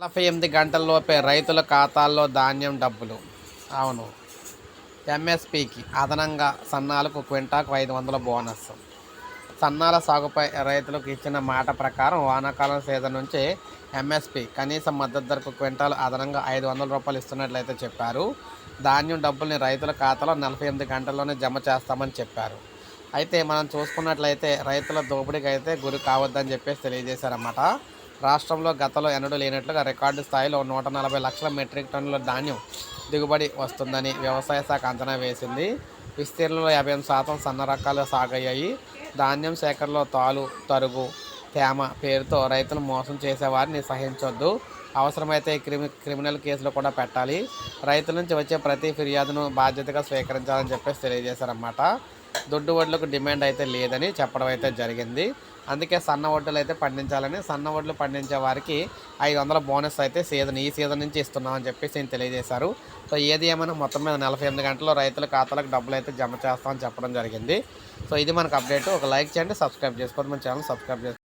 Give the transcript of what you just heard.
నలభై ఎనిమిది గంటల్లోపే రైతుల ఖాతాల్లో ధాన్యం డబ్బులు. అవును. ఎంఎస్పికి అదనంగా సన్నాలకు క్వింటాకు ఐదు వందల బోనస్. సన్నాల సాగుపై రైతులకు ఇచ్చిన మాట ప్రకారం వానాకాలం సీజన్ నుంచి ఎంఎస్పి కనీస మద్దతు ధరకు క్వింటాలు అదనంగా ఐదు వందల రూపాయలు ఇస్తున్నట్లయితే చెప్పారు. ధాన్యం డబ్బుల్ని రైతుల ఖాతాలో నలభై ఎనిమిది గంటల్లోనే జమ చేస్తామని చెప్పారు. అయితే మనం చూసుకున్నట్లయితే రైతుల దోపిడీకి అయితే గురి కావద్దని చెప్పేసి తెలియజేశారన్నమాట. రాష్ట్రంలో గతంలో ఎన్నడూ లేనట్లుగా రికార్డు స్థాయిలో నూట నలభై లక్షల మెట్రిక్ టన్నుల ధాన్యం దిగుబడి వస్తుందని వ్యవసాయ శాఖ అంచనా వేసింది. విస్తీర్ణంలో యాభై ఎనిమిది శాతం సన్న రకాలు సాగయ్యాయి. ధాన్యం సేకరణలో తాలు తరుగు తేమ పేరుతో రైతులు మోసం చేసేవారిని సహించొద్దు. అవసరమైతే క్రిమి క్రిమినల్ కేసులు కూడా పెట్టాలి. రైతుల నుంచి వచ్చే ప్రతి ఫిర్యాదును బాధ్యతగా స్వీకరించాలని చెప్పేసి తెలియజేశారన్నమాట. దొడ్డు వడ్లకు డిమాండ్ అయితే లేదని చెప్పడం అయితే జరిగింది. అందుకే సన్న వడ్లు అయితే పండించాలని సన్న వడ్లు పండించే వారికి ఐదు వందల బోనస్ అయితే సీజన్ ఈ సీజన్ నుంచి ఇస్తున్నామని చెప్పేసి నేను తెలియజేశారు. సో ఏది ఏమైనా మొత్తం మీద నలభై ఎనిమిది గంటల్లో రైతుల ఖాతాలకు డబ్బులు అయితే జమ చేస్తామని చెప్పడం జరిగింది. సో ఇది మనకు అప్డేట్. ఒక లైక్ చేయండి సబ్స్క్రైబ్ చేసుకోండి. మన ఛానల్ సబ్స్క్రైబ్ చేసుకోండి.